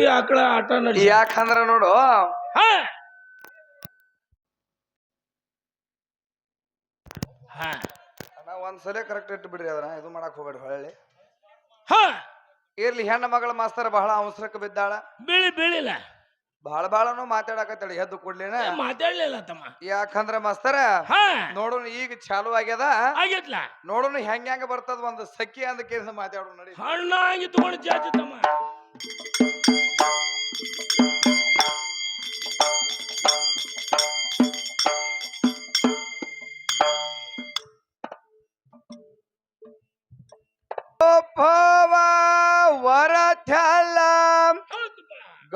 ಕುರಿ ಆಕಳ ಆಟ ನಡೆಸಿ. ಯಾಕಂದ್ರ ನೋಡು. ಒಂದ್ಸಲ ಕರೆಕ್ಟ್ ಇಟ್ಟು ಬಿಡ್ರಿ ಅದನ್ನ. ಇದು ಮಾಡಕ್ ಹೋಗ್ಬೇಡ್ರಿ ಹೊಳ್ಳಿ. ಹಾ! ಇರ್ಲಿ ಹೆಣ್ಣ ಮಗಳ ಮಾಸ್ತರ ಬಹಳ ಅವಸರಕ್ಕೆ ಬಿದ್ದಾಳ. ಬೀಳಿ ಬೀಳಿಲ್ಲ ಬಹಳ ಬಹಳನು ಮಾತಾಡಕತ್ತಳಿ ಎದ್ದು ಕೂಡ್ಲೇನ. ಮಾತಾಡ್ಲಿಲ್ಲ ತಮ್ಮ. ಯಾಕಂದ್ರ ಮಾಸ್ತರ ಹಾ! ನೋಡೋಣ ಈಗ ಚಾಲು ಆಗ್ಯದ. ಆಗಿತ್ಲ ನೋಡೋಣ ಹೆಂಗ್ ಹೆಂಗ ಬರ್ತದ ಒಂದು ಸಖಿ ಅಂದ ಕೇಸ ಮಾತಾಡೋಣ ನೋಡಿ. ಹಣ್ಣಾಗಿ ತಗೊಂಡು ಜಾತಿ ತಮ್ಮ.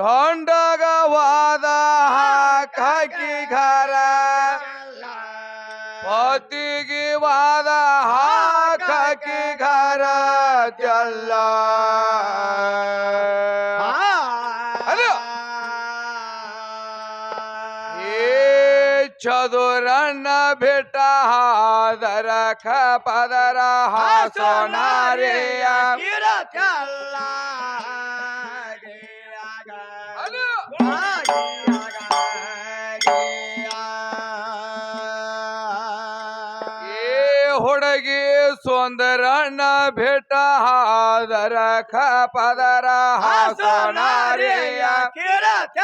ಗಂಡಗವಾದ ಹಾಕಿ ಘರ ಪತಿಗೆ ವಾದ ಹಾಕಿ ಘರ ಜಲ್ಲ ಹಲೋ ಏ ಚದುರಣ್ಣ ಬೆಟ್ಟ ಹಾದರ ಖ ಪದರ ಹಾಸನಾರೆಯ ಹುಡುಗಿ ಸುಂದರಣ್ಣ ಬೆಟ್ಟ ಹಾದರ ಪದರ ಹಾಸನಾರೆಯ ಕಾಯರೆಲದ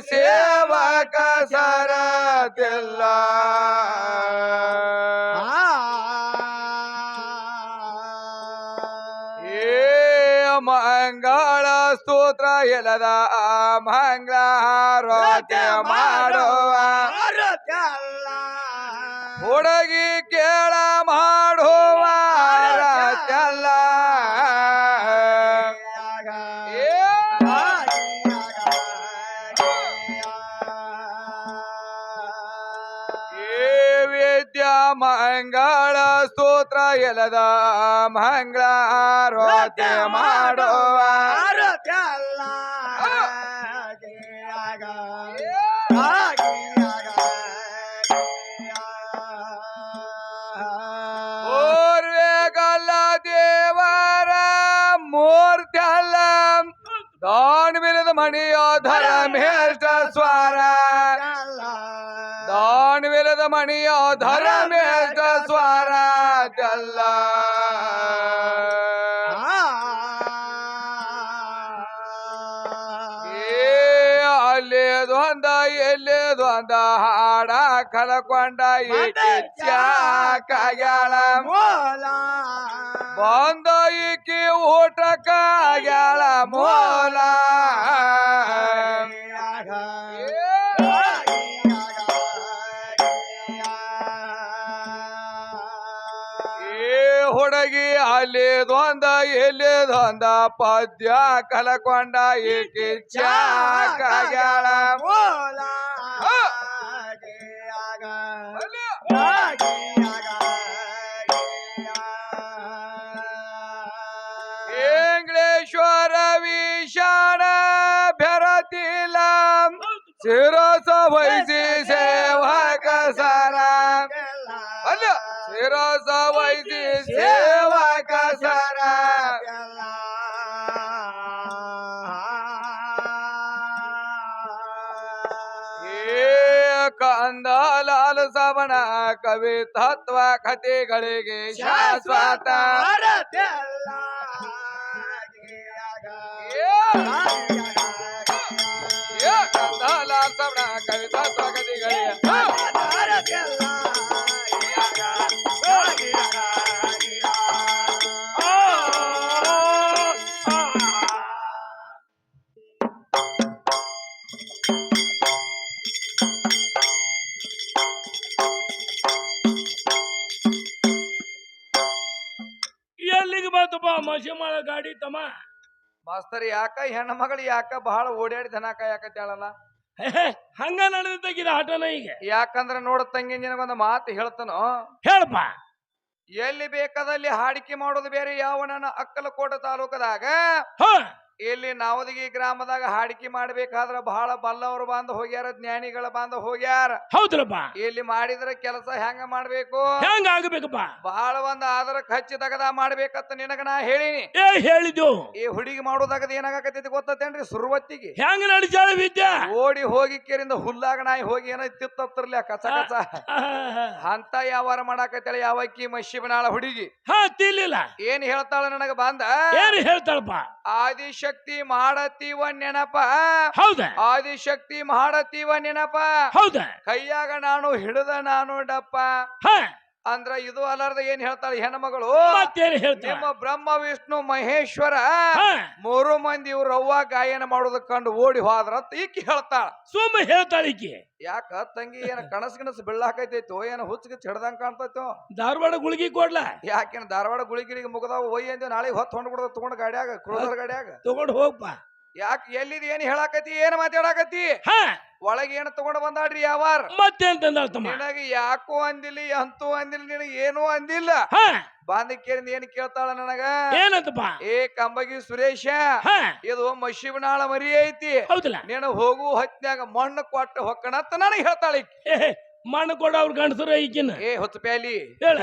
ಸೇವಕ ಸರತಿಲ್ಲ ಏ ಮಂಗಳ ಸ್ತೋತ್ರ ಎಲದ ಮಂಗಳಾರತಿ ಮಾಡುವ. ಹುಡುಗಿ ಕೇಳ ಮಾಡುವ. ಮಂಗಳ ಸ್ತೋತ್ರ ಎಲದ ಆರೋಗ್ಯ ಮಾಡುವ. ಓರ್ವೇಗಲ್ಲ ದೇವರ ಮೂರ್ತಿಯಲ್ಲ ದಾನ್ ಬಿಲದ ಮಣಿಯೋ ಧರ್ಮೇಷ್ಟ ಸ್ವರ. ದಾನ್ ಮಣಿಯ ಮಣಿಯೋ ಧರ್ಮೇಷ್ಟ ಸ್ವರ ಜಲ್ಲ ಏ ಅಲ್ಲೇದೊಂದ ಎಲ್ಲೇದೊಂದ ಹಾಡ ಕಳ್ಕೊಂಡ ಈಕೆ ಚಾಕಾಗ್ಯಾಳ ಬಂದ ಈಕಿ ಊಟಕ್ಕಾಗ್ಯಾಳ ಮೂಲ. ಏ ದ್ವಂದ ಅಲ್ಲೇದೊಂದ ದ್ವಂದ ಪದ್ಯ ಕಳ್ಕೊಂಡ ಈಕಿ ಮೂಲ ಇಂಗ್ಲೇಶ್ವರ ವಿಷಾಣ ಭರತಿಲ ಶಿರಸ ವಹಿಸಿ ಸೇವಕ ಸರ. ಅಲ್ಲ. ಶಿರಸ ವಹಿಸಿ ಸೇವಕ ಸರ ಏ ಕಂದಲಾಲ ಸವಣ ಕವಿ ತತ್ವ ಕಥೆಗಳಿಗೆ ಶಾಶ್ವತ ಏ ಏ ಕಂದಲಾಲ ಸವಣ ಕವಿ ತತ್ವ ಮಸಿ ಮಾಡ ಗಾಡಿ ತಮ್ಮ. ಮಾಸ್ತರ್ ಯಾಕ ಹೆಣ್ಣ ಮಗಳು ಯಾಕ ಬಹಳ ಓಡಾಡಿ ದನ ಕಾಯಕತ್ತಾಳಲ್ಲ ಹಂಗ ನಡೆದಿದ್ದಾಗಿದೆ ಆಟನ ಈಗ. ಯಾಕಂದ್ರ ನೋಡ ತಂಗಿ ನಿನಗೊಂದು ಮಾತು ಹೇಳ್ತಾನೋ. ಹೇಳಪ್ಪ ಎಲ್ಲಿ ಬೇಕಾದಲ್ಲಿ ಹಾಡಿಕೆ ಮಾಡೋದು ಬೇರೆ ಯಾವ ನನ್ನ ಅಕ್ಕಲಕೋಟ ತಾಲೂಕದಾಗ ಹ. ಇಲ್ಲಿ ನಾವದಗಿ ಗ್ರಾಮದಾಗ ಹಾಡಿಕೆ ಮಾಡ್ಬೇಕಾದ್ರ ಬಹಳ ಬಲ್ಲವರು ಬಂದು ಹೋಗ್ಯಾರ ಜ್ಞಾನಿಗಳ ಬಂದು ಹೋಗ್ಯಾರ. ಹೌದ್ರಪ್ಪ. ಇಲ್ಲಿ ಮಾಡಿದ್ರ ಕೆಲಸ ಹೆಂಗ ಮಾಡ್ಬೇಕು? ಹೆಂಗ ಆಗ್ಬೇಕಪ್ಪ? ಬಹಳ ಒಂದ್ ಆದ್ರ ಖರ್ಚು ತಗದ ಮಾಡ್ಬೇಕಂತ ನಿನಗ ನಾ ಹೇಳಿನಿ. ಏ ಹೇಳಿದ್ದು. ಈ ಹುಡುಗಿ ಮಾಡೋದಾಗದ ಏನಾಗತ್ತೈತಿ ಗೊತ್ತೇನ್ರಿ ಸುರುವತ್ತಿಗೆ? ಹೆಂಗ ನಡಿಸಾಳ ವಿದ್ಯೆ? ಓಡಿ ಹೋಗಿ ಕೇರಿಂದ ಹುಲ್ಲಾಗ ನಾಯಿ ಹೋಗಿ ಏನೋ ತಿತ್ತತ್ರಲ್ಲ ಕಚ ಕಚ ಅಂತ ಯಾವಾರ ಮಾಡಾಕತ್ತೇಳ ಯಾವಕ್ಕಿ ಮಶಿಬನಾಳ ಹುಡುಗಿ. ಹಾ ತಿಲ್ಲಿಲ್ಲ. ಏನ್ ಹೇಳ್ತಾಳ ನನಗ ಬಂದ? ಏನ್ ಹೇಳ್ತಾಳಪ್ಪ? ಆದಿಶಕ್ತಿ ಮಾಡತೀವ ನೆನಪ. ಹೌದ? ಆದಿಶಕ್ತಿ ಮಾಡತೀವ ನೆನಪ. ಹೌದ? ಕೈಯಾಗ ನಾನು ಹಿಡಿದ ನಾನು ಡಪ್ಪ. ಅಂದ್ರ ಇದು ಅಲಾರ್ದ ಏನ್ ಹೇಳ್ತಾಳೆ ಹೆಣ್ಮಗಳು? ಮತ್ತೇನ್ ಹೇಳ್ತಾಳ? ನಿಮ್ಮ ಬ್ರಹ್ಮ ವಿಷ್ಣು ಮಹೇಶ್ವರ ಹ. ಮೂರು ಮಂದಿ ಇವ್ರ ಅವ್ವ ಗಾಯನ ಮಾಡೋದಕ್ ಕಂಡು ಓಡಿ ಹೋದ್ರ ಅಂತ ಈಕಿ ಹೇಳ್ತಾಳ. ಸುಮ್ಮ ಹೇಳ್ತಾಳಿಕಿ ಯಾಕ ತಂಗಿ ಏನ ಕನಸ್ ಗಿನಸ್ ಬೀಳಾಕೈತೈತೋ ಏನ ಹುಚ್ಚಗೆ ಹಿಡ್ದಂಗ್ ಕಾಣ್ತೈತೋ? ಧಾರವಾಡ ಗುಳಿಗೆ ಕೊಡ್ಲ? ಯಾಕೇನ ಧಾರವಾಡ ಗುಳಿಗಿಳಿಗೆ ಮುಗದಾವ ಒಯ್ಯ ಅಂದೇವ್ ನಾಳೆ ಹೊತ್ತು ಹೊಂಡ್ ಬಿಡದ ತಗೊಂಡ್ ಗಾಡ್ಯಾಗ ಕ್ರೋಧರ್ ಗಾಡ್ಯಾಗ? ತಗೊಂಡ್ ಹೋಗ್ಪ. ಯಾಕ ಎಲ್ಲಿದ ಏನ್ ಹೇಳಾಕತಿ ಏನ್ ಮಾತಾಡಾಕತಿ ಹಾ. ಒಳಗೆ ಏನ್ ತಗೊಂಡ್ ಬಂದಾಡ್ರಿ ಯಾವಾರ? ಮತ್ತೇನ್ ತಂದಾಳ ತಮ್ಮ? ನಿನಗೆ ಯಾಕೋ ಅಂದಿಲ್ಲ ಅಂತೂ ಅಂದಿಲ್ಲ ನಿನಗೆ ಏನೂ ಅಂದಿಲ್ಲ. ಹಾ. ಬಾಂಧ ಕೇಳಿದ ಏನ್ ಕೇಳ್ತಾಳ ನನಗ? ಏನಂತಪ್ಪ? ಏ ಕಂಬಗಿ ಸುರೇಶ ಇದು ಮಶಿಬನಾಳ ಮರಿ ಐತಿ. ಹೌದಲ್ಲ. ನೀನು ಹೋಗು ಹೊತ್ನ್ಯಾಗ ಮಣ್ಣು ಕೊಟ್ಟು ಅಂತ ನನಗೆ ಹೇಳ್ತಾಳೆ ಮಣ್ಣು ಕೊಡ ಅವ್ರ ಗಂಡಸರು ಈಕಿನ ಏ ಹೊತ್ತು ಪ್ಯಾಲಿ. ಹೇಳ.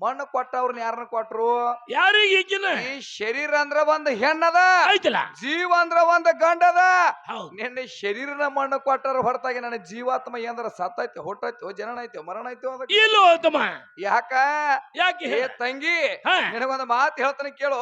ಮಣ್ಣು ಕೊಟ್ಟವ್ರನ್ನ ಯಾರನ್ನ ಕೊಟ್ರು? ಯಾರಿಗೆ ಈ ಶರೀರ ಅಂದ್ರ ಒಂದ್ ಹೆಣ್ಣದ ಐತಲ್ಲ ಜೀವ ಅಂದ್ರ ಒಂದ್ ಗಂಡದ. ಹೌದು. ನಿನ್ನೆ ಶರೀರನ ಮಣ್ಣು ಕೊಟ್ಟರ ಹೊರತಾಗಿ ನನ್ನ ಜೀವಾತ್ಮ ಏನಾರ ಸತ್ತೈತಿ ಹುಟ್ಟೈತೆ ಜನನ ಐತೆ ಮರಣ ಐತೆ ಅದಕ್ಕೆ. ಇಲ್ಲೋ ತಮ್ಮ ಯಾಕ? ಯಾಕೆ? ಹೇ ತಂಗಿ ನಿನಗೊಂದ್ ನಿನಗೊಂದು ಮಾತು ಹೇಳ್ತಾನೆ ಕೇಳು.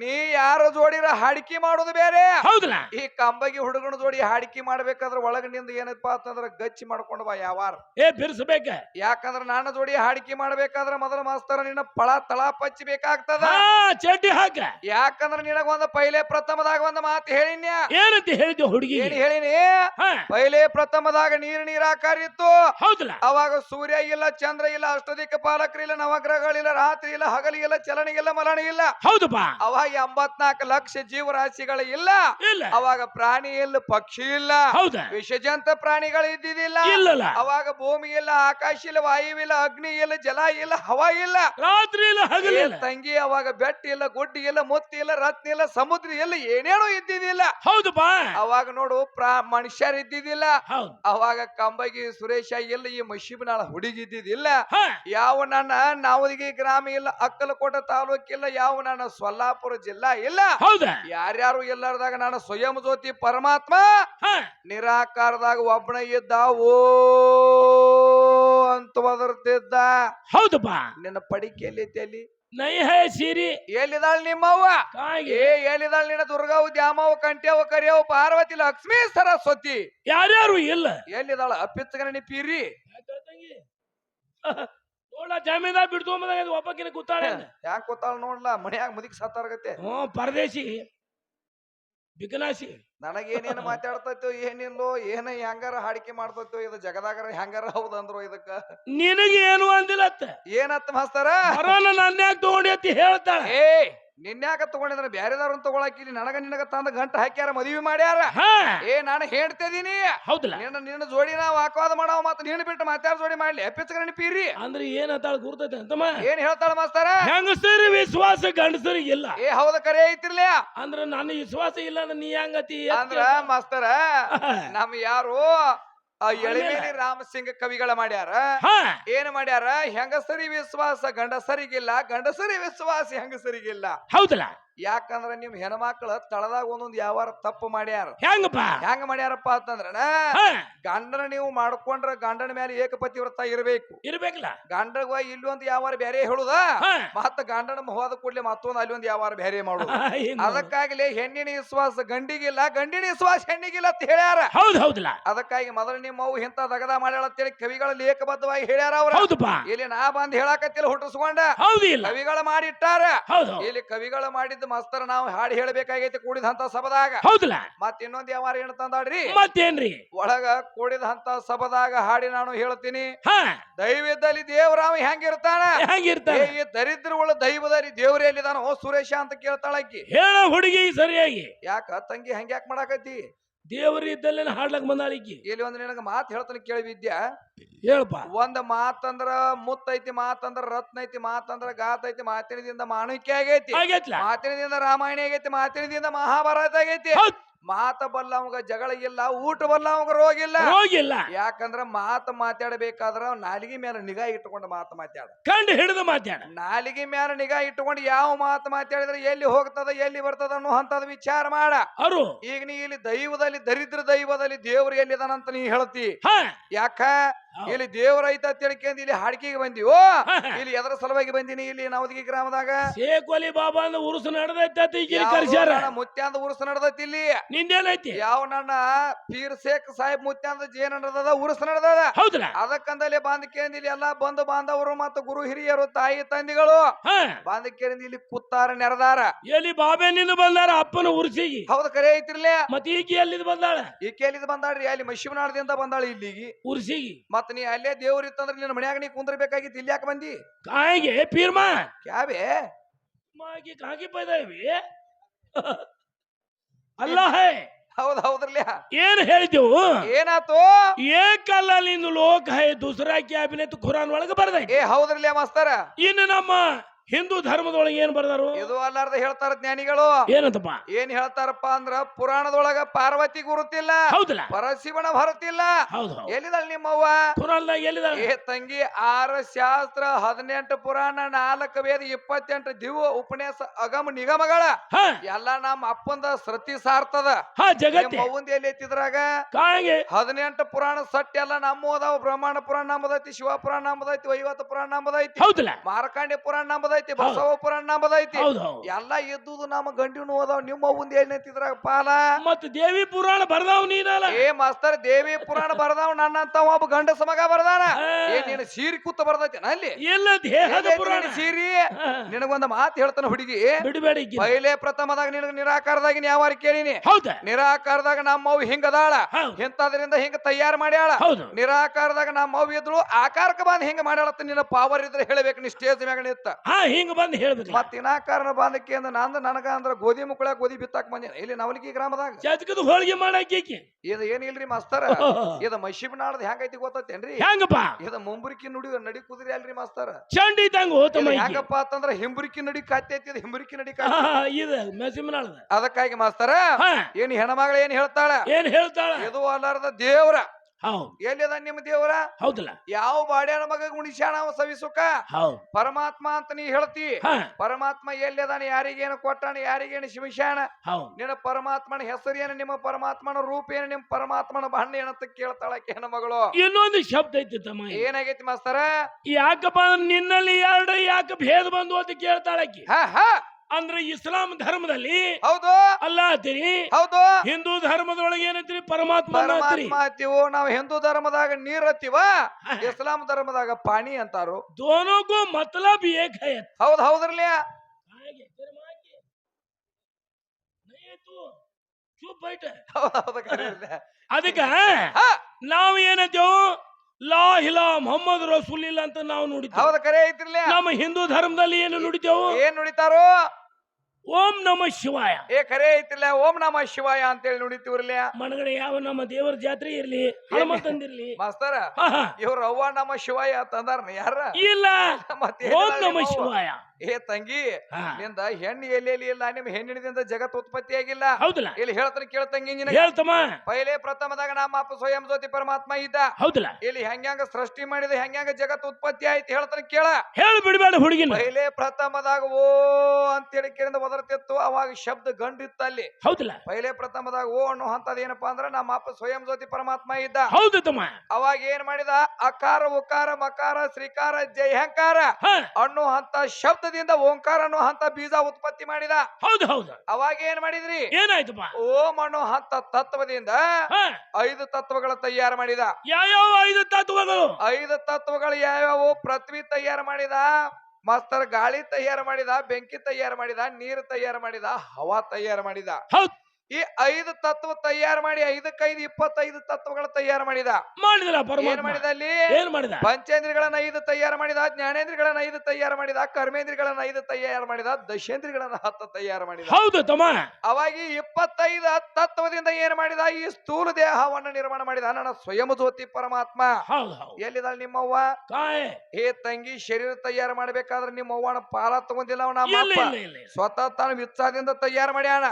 ನೀ ಯಾರ ಜೋಡಿರ ಹಾಡಿಕೆ ಮಾಡೋದು ಬೇರೆ? ಹೌದಲ್ಲ? ಈ ಕಂಬಗಿ ಹುಡುಗನ ಜೋಡಿ ಹಾಡಿಕೆ ಮಾಡ್ಬೇಕಾದ್ರ ಒಳಗನಿಂದ ಏನಪ್ಪಾ ಅಂತಂದ್ರ ಗಚ್ಚಿ ಮಾಡ್ಕೊಂಡು ಬಾ ಯಾವಾರ. ಏ ಬಿರ್ಸ್ಬೇಕ? ಯಾಕಂದ್ರ ನನ್ನ ಜೋಡಿ ಹಾಡಿಕೆ ಮಾಡ್ಬೇಕಾದ್ರ ಮೊದಲ ಮಾಸ್ತರ ನಿನ್ನ ಪಳ ತಳ ಪಚ್ಚಿ ಬೇಕಾಗ್ತದ? ಚಡ್ಡಿ ಹಾಕ. ಯಾಕಂದ್ರ ನಿನಗ ಒಂದ್ ಪೈಲೆ ಪ್ರಥಮದಾಗ ಒಂದ್ ಮಾತು ಹೇಳಿನ್ಯ? ಏನಂತ ಹೇಳಿದ್ವಿ ಹುಡುಗಿ? ಏನ್ ಹೇಳಿನಿ? ಪೈಲೆ ಪ್ರಥಮದಾಗ ನೀರ್ ನೀರಾಕಾರ ಇತ್ತು. ಹೌದಲ್ಲ? ಅವಾಗ ಸೂರ್ಯ ಇಲ್ಲ ಚಂದ್ರ ಇಲ್ಲ ಅಷ್ಟದಿಕ್ಕ ಪಾಲಕರಿಲ್ಲ ನವಗ್ರಹಗಳಿಲ್ಲ ರಾತ್ರಿ ಇಲ್ಲ ಹಗಲಿ ಇಲ್ಲ ಚಲನೆ ಇಲ್ಲ ಮಲನೆ ಇಲ್ಲ. ಹೌದಪ್ಪ. ಅವಾಗ ಎಂಬತ್ನಾಲ್ಕು ಲಕ್ಷ ಜೀವರಾಶಿಗಳು ಇಲ್ಲ. ಇಲ್ಲ. ಅವಾಗ ಪ್ರಾಣಿ ಇಲ್ಲ ಪಕ್ಷಿ ಇಲ್ಲ. ವಿಷಜಂತ ಪ್ರಾಣಿಗಳು ಇದ್ದಿದ್ದಿಲ್ಲ. ಅವಾಗ ಭೂಮಿ ಇಲ್ಲ ಆಕಾಶ ಇಲ್ಲ ವಾಯುವಿಲ್ಲ ಅಗ್ನಿ ಇಲ್ಲ ಜಲ ಇಲ್ಲ ಹವಾ ಇಲ್ಲ ರಾತ್ರಿ ಇಲ್ಲ ಹಗಲಿಲ್ಲ. ತಂಗಿ ಅವಾಗ ಬೆಟ್ಟ ಇಲ್ಲ ಗುಡ್ಡಿ ಇಲ್ಲ ಮುತ್ತಿ ಇಲ್ಲ ರತ್ನ ಇಲ್ಲ ಸಮುದ್ರ ಇಲ್ಲ ಏನೇನೋ ಇದ್ದಿದ್ದಿಲ್ಲ. ಹೌದಪ್ಪ ಅವಾಗ ನೋಡು ಪ್ರಾ ಮನುಷ್ಯರ್ ಇದ್ದಿದ್ದಿಲ್ಲ. ಹೌದು. ಅವಾಗ ಕಂಬಗಿ ಸುರೇಶ ಇಲ್ಲ ಈ ಮಶಿಬನಾಳ ಹುಡುಗಿ ಇದ್ದಿದ್ದಿಲ್ಲ ಹ. ಯಾವ ನನ್ನ ನಾವದಿಗೆ ಗ್ರಾಮ ಇಲ್ಲ ಅಕ್ಕಲಕೋಟ ತಾಲೂಕ್ ಇಲ್ಲ ಯಾವ ನನ್ನ ಸೊಲ್ಲಾಪುರ ಜಿಲ್ಲಾ ಇಲ್ಲ. ಹೌದ. ಯಾರ್ಯಾರು ಎಲ್ಲಾರ್ದಾಗ ನಾನು ಸ್ವಯಂ ಜ್ಯೋತಿ ಪರಮಾತ್ಮ. ನಿರಾಕಾರದಾಗ ಒಬ್ಬನ ಇದ್ದ ಒದರ್ತಿದ್ದ ಹೌದಪ್ಪ. ನಿನ್ನ ಪಡಿಕೆ ಎಲ್ಲಿ ನೈ ಹೇ ಸೀರಿ. ಎಲ್ಲಿದಾಳ ನಿಮ್ಮವ್ವ? ಏ ಎಲ್ಲಿದಾಳ ನಿನ್ನ ದುರ್ಗಾವು ದ್ಯಾಮವು ಕಂಟ್ಯಾವ ಕರಿಯವು ಪಾರ್ವತಿ ಲಕ್ಷ್ಮೀ ಸರಸ್ವತಿ? ಯಾರ್ಯಾರು ಇಲ್ಲ. ಎಲ್ಲಿದಾಳ ಅಪ್ಪಿತ್ತಗನ ನೀ ಪೀರಿ? ನೋಡ ಬಿಡ್ತೋ ಬಿಡ್ತು ಇದು ಒಬ್ಬಕಿನ ಕೂತಾಳೆ. ಯಾಕೆ ಗೊತ್ತಾಳ ನೋಡ್ಲಾ? ಮನ್ಯಾಗ ಮುದಿಕ್ ಸತ್ತಾರ್ಗತ್ತೆ. ಹ್ಞೂ ಪರದೇಶಿ. ಬಿಕನಾಸಿ ನನಗೇನೇನು ಮಾತಾಡ್ತೈತೋ ಏನಿಲ್ಲೋ ಏನ ಹೆಂಗಾರ ಹಾಡಿಕೆ ಮಾಡ್ತೈತೋ ಇದು ಜಗದಾಗರ ಹೆಂಗಾರ ಹೌದಂದ್ರು ಇದಕ್ಕ. ನಿನಗೆ ಏನು ಅಂದಿಲ್ಲತ್ತ? ಏನತ್ತ ಮಾಸ್ತಾರ? ಬರೋಣ ನನ್ಯಾಗ ತಗೊಂಡಿ ಅಂತ ಹೇಳ್ತಾಳ. ಏ ನಿನ್ಯಾಕ ತಗೊಂಡಿದ್ರ ಬ್ಯಾರೆದವ್ರನ್ನ ತಗೊಳಕಿಲಿ ನನಗ ನಿನಗ ತಂದ ಗಂಟ ಹಾಕ್ಯಾರ ಮದುವೆ ಮಾಡ್ಯಾರ? ಏ ನಾನು ಹೇಳ್ತಿದೀನಿ. ಹೌದಲ್ಲ. ನಿನ್ನ ನಿನ್ನ ಜೋಡಿ ನಾವು ಆಕವಾದ ಮಾಡವ ಮತ್ತ ನೀನು ಬಿಟ್ಟು ಮಾತಾಡ ಜೋಡಿ ಮಾಡ್ಲಿ. ಎಪ್ಪಿಸ್ಕರಣಿ ಪೀರಿ. ಅಂದ್ರೆ ಏನಂತಾಳ ಗುರ್ತೈತೆ ಅಂತಮ್ಮ? ಏನ್ ಹೇಳ್ತಾಳ ಮಾಸ್ತಾರ? ಹೆಂಗಸರಿ ವಿಶ್ವಾಸ ಗಂಡಸರಿಗೆ ಇಲ್ಲ. ಏ ಹೌದ ಕರೆ ಐತಿರ್ಲಿ ಅಂದ್ರೆ ನನ್ನ ವಿಶ್ವಾಸ ಇಲ್ಲ ಅಂದ್ರೆ ನೀ ಹೆಂಗತಿ ಅಂದ್ರ ಮಾಸ್ತರ ನಮ್ ಯಾರು ಆ ರಾಮ ಸಿಂಗ್ ಕವಿಗಳ ಮಾಡ್ಯಾರ. ಏನ್ ಮಾಡ್ಯಾರ? ಹೆಂಗಸರಿ ವಿಶ್ವಾಸ ಗಂಡಸರಿಗಿಲ್ಲ ಗಂಡಸರಿ ವಿಶ್ವಾಸ ಹೆಂಗಸರಿಗಿಲ್ಲ. ಹೌದಲ್ಲ? ಯಾಕಂದ್ರ ನಿಮ್ ಹೆಣ್ಮಕ್ಳ ತಳದಾಗ ಒಂದೊಂದ್ ಯಾವಾರ ತಪ್ಪು ಮಾಡ್ಯಾರ. ಹೆಂಗಪ್ಪ? ಹೆಂಗ ಮಾಡ್ಯಾರಪ್ಪ ಅಂತಂದ್ರ ಗಂಡನ ನೀವು ಮಾಡ್ಕೊಂಡ್ರ ಗಂಡನ ಮೇಲೆ ಏಕಪತಿ ವ್ರತ ಇರ್ಬೇಕು. ಇರ್ಬೇಕಲ್ಲ. ಗಂಡಗ ಇಲ್ಲಿ ಒಂದು ಯಾವಾರ ಬೇರೆ ಹೇಳುದ ಮತ್ತ ಗಂಡನ ಹೋದ ಕೂಡಲೇ ಮತ್ತೊಂದು ಅಲ್ಲಿ ಒಂದು ಯಾವಾರ ಬೇರೆ ಮಾಡುದು. ಅದಕ್ಕಾಗಲಿ ಹೆಣ್ಣಿನ ವಿಶ್ವಾಸ ಗಂಡಿಗಿಲ್ಲ ಗಂಡಿನ ವಿಶ್ವಾಸ ಹೆಣ್ಣಿಗಿಲ್ಲ ಅಂತ ಹೇಳ್ಯಾರ. ಹೌದು ಹೌದಲ್ಲ ಅದಕ್ಕಾಗಿ ಮೊದಲು ನಿಮ್ಮ ಅವು ಇಂತ ದಗದ ಮಾಡ್ಯಾಳ ಅಂತೇಳಿ ಕವಿಗಳ ಲೇಖಬದ್ಧವಾಗಿ ಹೇಳ್ಯಾರ ಅವ್ರ. ಇಲ್ಲಿ ನಾ ಬಂದ್ ಹೇಳಾಕತ್ತಿಲ್ಲ ಹುಟ್ಟಿಸ್ಕೊಂಡ. ಕವಿಗಳ ಮಾಡಿಟ್ಟಾರ. ಇಲ್ಲಿ ಕವಿಗಳ ಕವಿಗಳು ಮಾಡಿದ್ದು ಮಾಸ್ತರ್ ನಾವು ಹಾಡಿ ಹೇಳಬೇಕಾಗೈತಿ ಕೂಡಿದಂತ ಸಭದಾಗ. ಹೌದಲ್ಲ ಮತ್ ಇನ್ನೊಂದ್ ಯಾವಾರ ಏನ್ ತಂದಾಡ್ರಿ? ಮತ್ತೇನ್ರಿ? ಒಳಗ ಕೂಡಿದಂತ ಸಭದಾಗ ಹಾಡಿ ನಾನು ಹೇಳ್ತೀನಿ. ದೈವದಲ್ಲಿ ದೇವರಾಮ ಹೆಂಗಿರ್ತಾನ? ಹೆಂಗಿರ್ತಾನೆ? ಈ ದರಿದ್ರಗಳು ದೈವದಲ್ಲಿ ದೇವ್ರ ಎಲ್ಲಿದಾನ? ಓ ಸುರೇಶ ಅಂತ ಕೇಳ್ತಾಳಕ್ಕಿ ಹೇಳ ಹುಡುಗಿ ಸರಿಯಾಗಿ. ಯಾಕ ತಂಗಿ ಹಂಗ್ಯಾಕ್ ಮಾಡಾಕತ್ತಿ? ದೇವರ ಇದ್ದಲ್ಲೇ ಹಾಡ್ಲಕ್ ಬಂದಾಳಿಕಿ. ಇಲ್ಲಿ ಒಂದ್ ನಿನಗ ಮಾತು ಹೇಳ್ತಾನೆ ಕೇಳಿ ವಿದ್ಯಾ. ಹೇಳಪ್ಪ ಒಂದ್ ಮಾತಂದ್ರ ಮುತ್ತೈತಿ ಮಾತಂದ್ರ ರತ್ನ ಐತಿ ಮಾತಂದ್ರ ಗಾತ್ ಐತಿ ಮಾತಿನಿಂದ ಮಾಣಿಕ್ಯ ಆಗೈತಿ. ಆಗೈತ್ಲ? ಮಾತಿನದಿಂದ ರಾಮಾಯಣ ಆಗೈತಿ ಮಾತಿನಿಂದ ಮಹಾಭಾರತ ಆಗೈತಿ. ಮಾತ ಬಲ್ಲ ಅವಂಗ ಜಗಳ ಇಲ್ಲ ಊಟ ಬಲ್ಲ ಅವಂಗ ರೋಗ ಇಲ್ಲ. ಹೋಗಿಲ್ಲ ಯಾಕಂದ್ರ ಮಾತು ಮಾತಾಡಬೇಕಾದ್ರ ನಾಲಿಗೆ ಮೇಲೆ ನಿಗಾ ಇಟ್ಟುಕೊಂಡು ಮಾತು ಮಾತಾಡ. ಕಂಡು ಹಿಡಿದು ಮಾತಾಡ. ನಾಲಿಗೆ ಮೇಲೆ ನಿಗಾ ಇಟ್ಟುಕೊಂಡು ಯಾವ ಮಾತು ಮಾತಾಡಿದ್ರೆ ಎಲ್ಲಿ ಹೋಗ್ತದ ಎಲ್ಲಿ ಬರ್ತದ ಅನ್ನೋ ಅಂತದ ವಿಚಾರ ಮಾಡ. ಅವರು ಈಗ ನೀ ಇಲ್ಲಿ ದೈವದಲ್ಲಿ ದರಿದ್ರ ದೈವದಲ್ಲಿ ದೇವ್ರು ಎಲ್ಲಿದಾನಂತ ನೀ ಹೇಳ್ತಿ. ಯಾಕ. ಇಲ್ಲಿ ದೇವರ ಐತ ತಿಳ್ಕೊಂಡ್ ಇಲ್ಲಿ ಹಾಡಿಕೆಗೆ ಬಂದಿ ಹಾ. ಇಲ್ಲಿ ಎದರ ಸಲುವಾಗಿ ಬಂದಿನಿ ಇಲ್ಲಿ ನವದಗಿ ಗ್ರಾಮದಾಗ? ಅಲಿ ಬಾಬಾ ಅಂದ ಉರುಸು ನಡೆದೈತಿ ಇಲ್ಲಿ ಕರ್ಸ್ಯಾರ? ಮುತ್ಯಾಂದ ಉರುಸ ನಡೆದೈತಿ ಇಲ್ಲಿ? ನಿಂದೇನೈತಿ? ಯಾವ ನನ್ನ ಪೀರ್ ಶೇಖ್ ಸಾಹೇಬ್ ಮುತ್ಯಾಂದ ಜೇನ ನಡೆದದ ಉರುಸ ನಡ್ದದ? ಹೌದಲ್ಲ ಅದಕ್ಕಂದಲೇ ಕೇಂದ್ರ ಇಲ್ಲಿ ಎಲ್ಲಾ ಬಂಧು ಬಾಂಧವರು ಮತ್ತು ಗುರು ಹಿರಿಯರು ತಾಯಿ ತಂದಿಗಳು ಕೇಂದ್ರ ಇಲ್ಲಿ ಕುತ್ತಾರ ನೆರೆದಾರ. ಎಲ್ಲಿ ಬಾಬೆನಿಂದ ಬಂದಾರ ಅಪ್ಪನ ಉರ್ಸಿಗಿ? ಹೌದು ಕರೆ ಐತಿರ್ಲಿ ಮತ್ತೆ ಈಕೆ ಎಲ್ಲಿದ್ ಬಂದಾಳ? ಈಕೆ ಎಲ್ಲಿದ್ ಬಂದಾಳ್ರಿ? ಅಲ್ಲಿ ಮಶಿವನಾಡದಿಂದ ಬಂದಾಳ ಇಲ್ಲಿಗೆ. ಉರ್ಸಿಗಿ. ಮತ್ ನೀ ಅಲ್ಲೇ ದೇವ್ರ ಇತ್ತಂದ್ರ ನಿನ್ನ ಮನ್ಯಾಗ ನೀ ಕುಂದ್ರಬೇಕಾಗಿತ್ತು ಇಲ್ಲಿ ಯಾಕೆ ಬಂದಿ? ಕಾಯಿಗೆ ಪೀರ್ಮಾ! ಕ್ಯಾಬೆ? ಮಾಗಿ ಕಾಗಿ ಪೈದಾವಿ ಅಲ್ಲ ಹೇ! ಹೌದ್ ಹೌದ್ರಲ್ಯ? ಏನ್ ಹೇಳಿದೆವು ಏನಾತು? ಏಕಲ್ಲಿಂದ ಲೋಕ ಹೈ ದುಸರಾ ಕ್ಯಾಬಿನೆಟ್ ಖುರಾನ್ ಒಳಗ ಬರ್ದೈ ಏ ಹೌದ್ರಲ್ಯ ಮಾಸ್ತರ? ಇನ್ನು ನಮ್ಮ ಹಿಂದೂ ಧರ್ಮದೊಳಗೆ ಏನ್ ಬರ್ದಾರು? ಇದು ಅಲ್ಲಾರ್ದ ಹೇಳ್ತಾರ ಜ್ಞಾನಿಗಳು. ಏನಂತಪ್ಪ? ಏನ್ ಹೇಳ್ತಾರಪ್ಪ ಅಂದ್ರ ಪುರಾಣದೊಳಗ ಪಾರ್ವತಿ ಗುರುತಿಲ್ಲ ಹೌದಲ್ಲ. ಪರಶಿವನ ಹೊರತಿಲ್ಲ ಹೌದು ಎಲ್ಲಿದಳ ನಿಮ್ಮವ್ವ? ಪುರಾಣದಾಗ ಎಲ್ಲಿದ ಏ ತಂಗಿ ಆರು ಶಾಸ್ತ್ರ ಹದಿನೆಂಟು ಪುರಾಣ ನಾಲ್ಕು ವೇದ ಇಪ್ಪತ್ತೆಂಟು ದಿವ ಉಪನ್ಯಾಸ ಅಗಮ ನಿಗಮಗಳ. ಹಾ. ಎಲ್ಲ ನಮ್ಮ ಅಪ್ಪಂದ ಸೃತಿ ಸಾರ್ತದ ಹಾ ಜಗತ್ತೆ. ಎಲ್ಲಿ ಎತ್ತಿದ್ರಾಗ? ಹದಿನೆಂಟು ಪುರಾಣ ಸಟ್ಟಿ ಎಲ್ಲ ನಮ್ಮ ಅದಾವ. ಬ್ರಹ್ಮಾಂಡ ಪುರಾಣ ನಮ್ಮದೈತಿ ಶಿವ ಪುರಾಣ ನಮ್ಮದೈತಿ ವೈವತ ಪುರಾಣ ನಮ್ಮದೈತಿ. ಹೌದಲ್ಲ. ಮಾರ್ಕಾಂಡಿ ಪುರಾಣ ನಂಬದೈತಿ ಬಸವ ಪುರಾಣ ನಂಬದೈತಿ ಎಲ್ಲ ಇದ್ದುದು ನಮ್ಮ ಗಂಡಿನೂ ಅದಾವ ನಿಮ್ಮ ಮುಂದೆ ಏನೈತಿದ್ರಾಗ ಪಾಲ? ಮತ್ ದೇವಿ ಪುರಾಣ ಬರ್ದಾವ್ ನೀನಲ್ಲ. ಏ ಮಾಸ್ತರ್ ದೇವಿ ಪುರಾಣ ಬರ್ದಾವ ನನ್ನಂತ ಒಬ್ಬ ಗಂಡ ಸಮಗ ಬರ್ದಾನ. ಏ ನೀನು ಸೀರಿ ಕೂತ ಬರ್ದೈತಿ ನಲ್ಲಿ ಎಲ್ಲ ದೇಹದ ಪುರಾಣ. ಸೀರಿ. ನಿನಗೊಂದು ಮಾತು ಹೇಳ್ತಾನ ಹುಡುಗಿ. ಬಿಡಬೇಡ. ಪೈಲೆ ಪ್ರಥಮದಾಗ ನಿನಗ ನಿರಾಕಾರದಾಗ ಯಾವಾರ ಕೇಳಿನಿ? ನಿರಾಕಾರದಾಗ ನಮ್ಮ ಅವು ಹಿಂಗದಾಳ ಅದಾಳ ಇಂಥದ್ರಿಂದ ಹಿಂಗ ತಯಾರು ಮಾಡ್ಯಾಳ. ನಿರಾಕಾರದಾಗ ನಮ್ಮ ಅವು ಇದ್ರು ಆಕಾರಕ ಬಂದ್ ಹಿಂಗ ಮಾಡ್ಯಾಳ ನಿನ್ನ ಪಾವರ್ ಇದ್ರೆ ಹೇಳಬೇಕು ನೀ ಸ್ಟೇಜ್ ಮ್ಯಾಗ ನಿತ್ತ ಹಿಂಗ ಬಂದ್ ಹೇಳ್ಬೇಕು ಮತ್ತೆ ಇನಾಕಾರನ ಬಾಂಧಕ್ಕೆ ಅಂದ ನಂದ ನನಗ ಅಂದ್ರ ಗೋಧಿ ಮುಕ್ಕಳ ಗೋಧಿ ಬಿತ್ತಾಕ್ ಬಂದೇನೆ. ಇಲ್ಲಿ ನವಲಗಿ ಗ್ರಾಮದಾಗ. ಜಾತಕದ ಹೋಳಿಗೆ ಮಾಡಾಕಿ ಇದು ಇಲ್ರಿ ಮಾಸ್ತರ? ಇದು ನಾಡದ್ ಹೆಂಗೈತಿ ಗೊತ್ತೇನ್ರಿ ಹೆಂಗಪ್ಪ? ಇದು ಮುಂಬುರಿಕಿ ನುಡಿ ನಡಿ ಕುದುರೆ ಅಲ್ರಿ ಮಾಸ್ತರ. ಚಂಡಿ ಇದ್ದಂಗ ಹೋತಮ್ಮ. ಹೆಂಗಪ್ಪ ಅಂತಂದ್ರ ಹಿಂಬುರಿಕಿ ನಡಿ ಕತ್ತಿ ಐತಿ ಇದು ಹಿಂಬುರಿಕಿ ನಡಿ ಅದಕ್ಕಾಗಿ ಮಾಸ್ತರ ಏನ್ ಏನ್ ಹೆಣ್ಮಗಳ ಏನ್ ಹೇಳ್ತಾಳ? ಏನ್ ಹೇಳ್ತಾಳ? ಇದು ಅಲ್ಲಾರ್ದ ದೇವ್ರ. ಹೌದ್. ಎಲ್ಲಿದ ನಿಮ್ಮ ದೇವರ? ಹೌದಲ್ಲ. ಯಾವ ಬಾಡ್ಯಾನ ಮಗ ಗುಣಿಸ್ಯಾಣ ಅವ ಸವಿಸುಕ ಹೌದು. ಪರಮಾತ್ಮ ಅಂತ ನೀ ಹೇಳ್ತಿ. ಹಾ. ಪರಮಾತ್ಮ ಎಲ್ಲಿದಾನ ಯಾರಿಗೇನು ಕೊಟ್ಟಾನ? ಯಾರಿಗೇನು ಶಿವಶಾಣ ಹೌದು. ನಿನ್ನ ಪರಮಾತ್ಮನ ಹೆಸರೇನು? ನಿಮ್ಮ ಪರಮಾತ್ಮನ ರೂಪ ಏನು? ನಿಮ್ಮ ಪರಮಾತ್ಮನ ಬಣ್ಣ ಏನಂತ ಕೇಳ್ತಾಳಕ್ಕೆ ಹೆಣ್ಣು ಮಗಳು. ಇನ್ನೊಂದು ಶಬ್ದ ಐತಿ ತಮ್ಮ ಇಲ್ಲಿ. ಏನಾಗೈತಿ ಮಾಸ್ತರ? ಯಾಕಪ್ಪ ಅಂದ್ರೆ ನಿನ್ನಲ್ಲಿ ಎರಡು ಯಾಕೆ ಭೇದ ಬಂದು ಅಂತ ಕೇಳ್ತಾಳಕಿ ಹ ಹಾ. ಅಂದ್ರೆ ಇಸ್ಲಾಂ ಧರ್ಮದಲ್ಲಿ ಹೌದು. ಅಲ್ಲ ಅತಿರಿ? ಹೌದು. ಹಿಂದೂ ಧರ್ಮದೊಳಗೆ ಏನಂತೀರಿ? ಪರಮಾತ್ಮ ಪರಮಾತ್ಮ ನಾವು ಹಿಂದೂ ಧರ್ಮದಾಗ ನೀರ್ ಇಸ್ಲಾಂ ಧರ್ಮದಾಗ ಪಾಣಿ ಅಂತಾರು. ದೋನೋಗೂ ಮತ್ಲಬ್ ಏಕ ಹೌದು ಹೌದ್ ಹೌದ್ರಲ್ಲ ಹಾಗೆ ತಿರ್ಮಾಕಿ ಅದಕ್ಕ ನಾವು ಏನಂತೇವು? ಲಾ ಇಲಾ ಮೊಹಮ್ಮದ್ ರಸೂಲ್ ಇಲ್ಲ ಅಂತ ನಾವು ನೋಡಿದ್ವಿ ಹೌದು ಕರೆ ಐತ್ರಿಲ್ಲ ನಮ್ಮ ಹಿಂದೂ ಧರ್ಮದಲ್ಲಿ ಏನು ನುಡಿತೇವು? ಏನ್ ನುಡಿತಾರೋ? ಓಂ ನಮ ಶಿವಾಯ. ಏ ಕರೆ ಐತಿಲ್ಲ ಓಂ ನಮ ಶಿವಾಯ ಅಂತ ಹೇಳಿ ನುಡಿತಿವ್ರಲ್ಲ ಮನಗಡೆ ಯಾವ ನಮ್ಮ ದೇವರ ಜಾತ್ರೆ ಇರ್ಲಿ ಹನುಮಂತಂದಿರ್ಲಿ ಮಾಸ್ತರ. ಇವ್ರ ಅವ್ವ ನಮ ಶಿವಾಯ ಅಂತಂದಾರ ಯಾರ? ಇಲ್ಲ. ಓಂ ನಮ ಶಿವಾಯ. ಏ ತಂಗಿ. ನಿಂದ ಹೆಣ್ಣು ಎಲ್ಲೆಲ್ಲಿ ಇಲ್ಲ? ನಿಮ್ ಹೆಣ್ಣಿನಿಂದ ಜಗತ್ ಉತ್ಪತ್ತಿ ಆಗಿಲ್ಲ. ಹೌದಲ್ಲ. ಇಲ್ಲಿ ಹೇಳ್ತಾನೆ ಕೇಳ್ತಂಗಿ ತಂಗಿ ಹೇಳ್ತಮ್ಮ. ಪೈಲೆ ಪ್ರಥಮದಾಗ ನಮ್ಮ ಅಪ್ಪ ಸ್ವಯಂ ಜ್ಯೋತಿ ಪರಮಾತ್ಮ ಇದ್ದ. ಹೌದಲ್ಲ. ಇಲ್ಲಿ ಹೆಂಗ್ಯಾಂಗ ಸೃಷ್ಟಿ ಮಾಡಿದ ಹೆಂಗ್ಯಾಂಗ ಜಗತ್ ಉತ್ಪತ್ತಿ ಆಯ್ತು ಹೇಳ್ತಾನೆ ಕೇಳ. ಹೇಳಿ ಬಿಡಬೇಡ ಹುಡುಗಿನ. ಪೈಲೆ ಪ್ರಥಮದಾಗ ಓ ಅಂತ ಹೇಳಿ ಕೇಳಿದ ಒದರ್ತಿತ್ತು ಅವಾಗ ಶಬ್ದ ಗಂಡಿತ್ತು ಅಲ್ಲಿ. ಹೌದಲ್ಲ. ಪೈಲೆ ಪ್ರಥಮದಾಗ ಓ ಅನ್ನೋ ಹಂತದ ಏನಪ್ಪಾ ಅಂದ್ರೆ ನಮ್ಮ ಅಪ್ಪ ಸ್ವಯಂ ಜ್ಯೋತಿ ಪರಮಾತ್ಮ ಇದ್ದ. ಹೌದು ತಮ್ಮ. ಅವಾಗ ಏನ್ ಮಾಡಿದ? ಅಕಾರ ಉಕಾರ ಮಕಾರ ಶ್ರೀಕಾರ ಜಯಹಂಕಾರ ಅನ್ನೋ ಹಂತ ಶಬ್ದದಿಂದ ಓಂಕಾರ ಅನ್ನೋ ಹಂತ ಬೀಜ ಉತ್ಪತ್ತಿ ಮಾಡಿದ. ಹೌದು ಹೌದು. ಅವಾಗ ಏನ್ ಮಾಡಿದ್ರಿ? ಏನಾಯ್ತು ಓಂ ಅನ್ನೋ ಹಂತ ತತ್ವದಿಂದ ಐದು ತತ್ವಗಳ ತಯಾರು ಮಾಡಿದ. ಯಾವ್ಯಾವ ಐದು ತತ್ವಗಳು? ಐದು ತತ್ವಗಳು ಯಾವ್ಯಾವ? ಪೃಥ್ವಿ ತಯಾರು ಮಾಡಿದ ಮಾಸ್ತರ್ ಗಾಳಿ ತಯಾರು ಮಾಡಿದ ಬೆಂಕಿ ತಯಾರು ಮಾಡಿದ ನೀರು ತಯಾರು ಮಾಡಿದ ಹವಾ ತಯಾರು ಮಾಡಿದ. ಹೌದ್. ಈ ಐದು ತತ್ವ ತಯಾರು ಮಾಡಿ ಐದಕ್ಕೈದು ಇಪ್ಪತ್ತೈದು ತತ್ವಗಳ ತಯಾರು ಮಾಡಿದ. ಮಾಡಿದ್ರ ಏನ್ ಪರಮಾತ್ಮ? ಮಾಡಿದ ಅಲ್ಲಿ? ಏನ್ ಮಾಡಿದ? ಪಂಚೇಂದ್ರಿಗಳನ್ನ ಐದು ತಯಾರು ಮಾಡಿದ ಜ್ಞಾನೇಂದ್ರಿಗಳನ್ನ ಐದು ತಯಾರು ಮಾಡಿದ ಕರ್ಮೇಂದ್ರಿಗಳನ್ನ ಐದು ತಯಾರು ಮಾಡಿದ ದಶೇಂದ್ರಿಗಳನ್ನ ಹತ್ತು ತಯಾರು ಮಾಡಿದ. ಹೌದು ತಮ್ಮ. ಅವಾಗ ಇಪ್ಪತ್ತೈದು ತತ್ವದಿಂದ ಏನ್ ಮಾಡಿದ? ಈ ಸ್ಥೂಲ ದೇಹವನ್ನು ನಿರ್ಮಾಣ ಮಾಡಿದ. ನನ್ನ ಸ್ವಯಂ ಜ್ಯೋತಿ ಪರಮಾತ್ಮ. ಹೌದು ನಿಮ್ಮವ್ವ? ಹೇ ಏ ತಂಗಿ ಶರೀರ ತಯಾರು ಮಾಡ್ಬೇಕಾದ್ರೆ ನಿಮ್ಮವ್ವನ ಪಾಲ ತಗೊಂಡಿಲ್ಲ ಅವನ. ಸ್ವತಃ ತಾನು ವಿಚ್ಛಾದಿಂದ ತಯಾರು ಮಾಡ್ಯಾನ.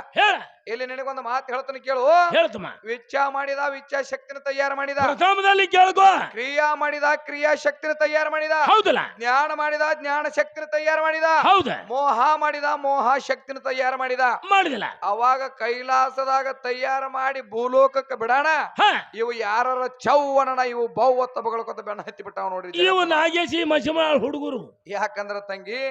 ಎಲ್ಲಿ ಇಲ್ಲಿ ನಿನಗೊಂದು ಮಾತು ಹೇಳ್ತಾನೆ ಕೇಳು. ಹೇಳ್ತಮ್ಮ. ವಿಚ್ಛ ಮಾಡಿದ ವಿಚ್ಛಾ ಶಕ್ತಿನ ತಯಾರು ಮಾಡಿದ. ಪ್ರಥಮದಲ್ಲಿ ಕೇಳ್ಕೋ. ಕ್ರಿಯಾ ಮಾಡಿದ ಕ್ರಿಯಾ ಶಕ್ತಿನ ತಯಾರು ಮಾಡಿದ. ಹೌದಲ್ಲ? ಜ್ಞಾನ ಮಾಡಿದ ಜ್ಞಾನ ಶಕ್ತಿನ ತಯಾರು ಮಾಡಿದ. ಹೌದ? ಮೋಹ ಮಾಡಿದ ಮೋಹ ಶಕ್ತಿನ ತಯಾರು ಮಾಡಿದ. ಮಾಡಿದಿಲ್ಲ? ಅವಾಗ ಕೈಲಾಸದಾಗ ತಯಾರು ಮಾಡಿ ಭೂಲೋಕಕ್ಕೆ ಬಿಡೋಣ. ಇವು ಯಾರ ಚೌವನನ ಇವು ಬೌವತ್ತ ಬಗಳಕೊತ ಬೆಣ್ಣ ಹತ್ತಿ ಬಿಟ್ಟಾವ ನೋಡ್ರಿ ಇವು ನಾಗೇಶಿ ಮಶಿಮ ಹುಡುಗರು. ಯಾಕಂದ್ರ ತಂಗಿ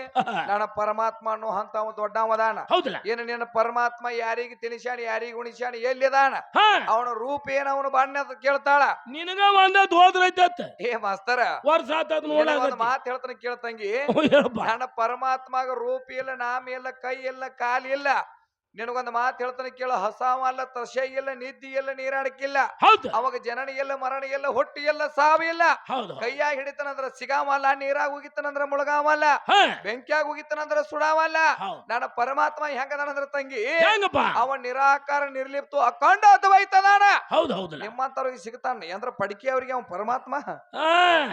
ನನ್ನ ಪರಮಾತ್ಮ ಅನ್ನೋ ಅಂತ ದೊಡ್ಡ ದೊಡ್ಡವದಾನ ಹೌದಲ್ಲ? ಏನು ನಿನ್ನ ಪರಮಾತ್ಮ ಯಾರಿಗೆ ತಿಳಿಸ್ಯಾಣ ಯಾರಿಗೆ ಗುಣಿಸ್ಯಾನ ಎಲ್ಲಿದಾನ? ಹ. ಅವನ ರೂಪ ಏನ ಅವನು ಬಣ್ಣ ಅಂತ ಕೇಳ್ತಾಳ? ನಿನಗ ಒಂದ ಹೋದ್ರೈತತ್ ಏ ಮಾಸ್ತರ ವರ್ಷ ಆತದ ನೋಡಾಗತ್ತಿ. ಮಾತು ಹೇಳ್ತಾನೆ ಕೇಳ್ತಂಗಿ ನನ್ನ ಪರಮಾತ್ಮಗ ರೂಪ ಇಲ್ಲ ನಾಮ ಇಲ್ಲ ಕೈ ಇಲ್ಲ ಕಾಲ್ ಇಲ್ಲ. ನಿನಗೊಂದು ಮಾತು ಹೇಳ್ತಾನೆ ಕೇಳ. ಹಸಾವಲ್ಲ ತಸೆ ಇಲ್ಲ ನಿದ್ದಿ ಇಲ್ಲ ನೀರಾಡಕ್ಕಿಲ್ಲ ಅವಾಗ ಜನನ ಎಲ್ಲ ಮರಣ ಎಲ್ಲ ಹೊಟ್ಟಿ ಇಲ್ಲ ಸಾವು ಇಲ್ಲ ಹೌದು. ಕೈಯಾಗ ಹಿಡಿತನಂದ್ರ ಸಿಗಾವಲ್ಲ ನೀರಾಗ ಹೋಗಿತ್ತನಂದ್ರ ಮುಳುಗಾವಲ್ಲ. ಹ. ಬೆಂಕಿಯಾಗ ಹೋಗಿತ್ತನಂದ್ರ ಸುಡಾವಲ್ಲ. ಹೌದು. ನನ್ನ ಪರಮಾತ್ಮ ಹೆಂಗದಾನಂದ್ರ ತಂಗಿ? ಅವ ನಿರಾಕಾರ ನಿರ್ಲಿಪ್ತು ಅಖಂಡ ಅದ್ವೈತದಾನ ನಿಮ್ಮಂತವ್ರಿಗೆ ಸಿಗ್ತಾನ ಅಂದ್ರ ಪಡಿಕೆ ಅವ್ರಿಗೆ ಅವ ಪರಮಾತ್ಮ?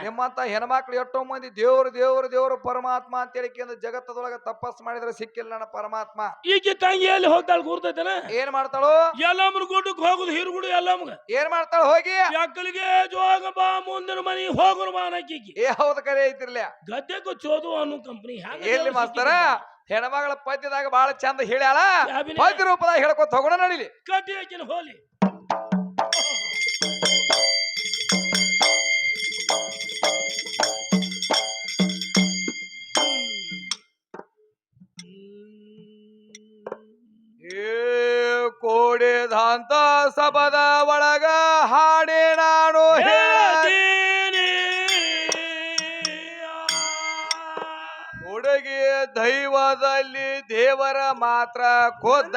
ನಿಮ್ಮಂತ ಹೆಣ್ಮಕ್ಳು ಎಷ್ಟೋ ಮಂದಿ ದೇವ್ರು ದೇವ್ರು ದೇವ್ರು ಪರಮಾತ್ಮ ಅಂತ ಹೇಳಿಕೆ ಜಗತ್ತದೊಳಗ ತಪಸ್ ಮಾಡಿದ್ರೆ ಸಿಕ್ಕಿಲ್ಲ ನನ್ನ ಪರಮಾತ್ಮ. ಈಗ ತಂಗಿ ಎಲ್ಲಿ ಹೋಗ್ತಾಳ ಗುರ್ತೈತನ? ಏನ್ ಮಾಡ್ತಾಳು? ಎಲ್ಲಮ್ಮನ ಗುಡ್ಡಕ್ಕೆ ಹೋಗುದು ಹಿರುಗುಡು ಎಲ್ಲಮ್ಮಗ ಏನ್ ಮಾಡ್ತಾಳ ಹೋಗಿ? ಮಕ್ಕಳಿಗೆ ಜೋಗ ಬಾ ಮುಂದಿನ ಮನಿ ಹೋಗುರು ಬಾ ಅನ್ನಕ್ಕೀಕಿ ಏ ಹೌದ ಕರೆ ಐತಿರ್ಲಿ ಗದ್ದೆ ಚೋದು ಅನ್ನೋ ಕಂಪನಿ ಎಲ್ಲಿ ಮಾಡ್ತಾರ ಹೆಣ್ಮಗಳ ಪದ್ಯದಾಗ ಬಹಳ ಚಂದ ಹೇಳ್ಯಾಳ. ಪದ್ಯ ರೂಪದಾಗ ಹೇಳ್ಕೊತ ಹೋಗೋಣ ನಡಿಲಿ. ಕಟ್ಟಿ ಹಾಕಿನ ಹೋಲಿ. ಕೋಡಿದಂತ ಸಬದ ಒಳಗ ಹಾಡಿ ನಾನು ಹೇಳ್ತೀನಿ. ಹುಡುಗಿ ದೈವದಲ್ಲಿ ದೇವರ ಮಾತ್ರ ಖುದ್ದ